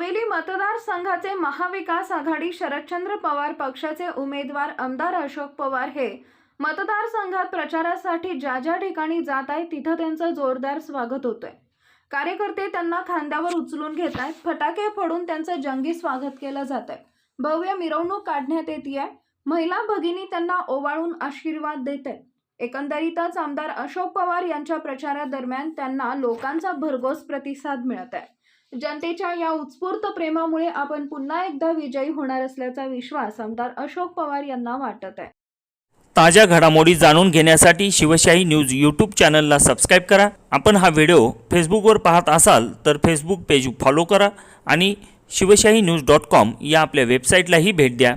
मतदारसंघाचे महाविकास आघाडी शरदचंद्र पवार पक्षाचे उमेदवार आमदार अशोक पवार हे मतदारसंघात प्रचारासाठी ज्या ज्या ठिकाणी जात आहेत तिथं त्यांचं जोरदार स्वागत होतंय. कार्यकर्ते त्यांना खांद्यावर उचलून घेत आहेत फटाके फोडून त्यांचं जंगी स्वागत केलं जात आहे भव्य मिरवणूक काढण्यात येते महिला भगिनी त्यांना ओवाळून आशीर्वाद देत आहेत एकंदरीतच आमदार अशोक पवार यांच्या प्रचारादरम्यान त्यांना लोकांचा भरघोस प्रतिसाद मिळत आहे जनतेच्या या उत्स्फूर्त प्रेमामुळे आपण पुन्हा एकदा विजयी होणार असल्याचा विश्वास आमदार अशोक पवार यांना वाटत आहे. ताज्या घडामोडी जाणून घेण्यासाठी शिवशाही न्यूज यूट्यूब चॅनलला सबस्क्राईब करा. आपण हा व्हिडिओ फेसबुकवर पाहत असाल तर फेसबुक पेज फॉलो करा आणि शिवशाही न्यूज डॉट कॉम या आपल्या वेबसाईटलाही भेट द्या.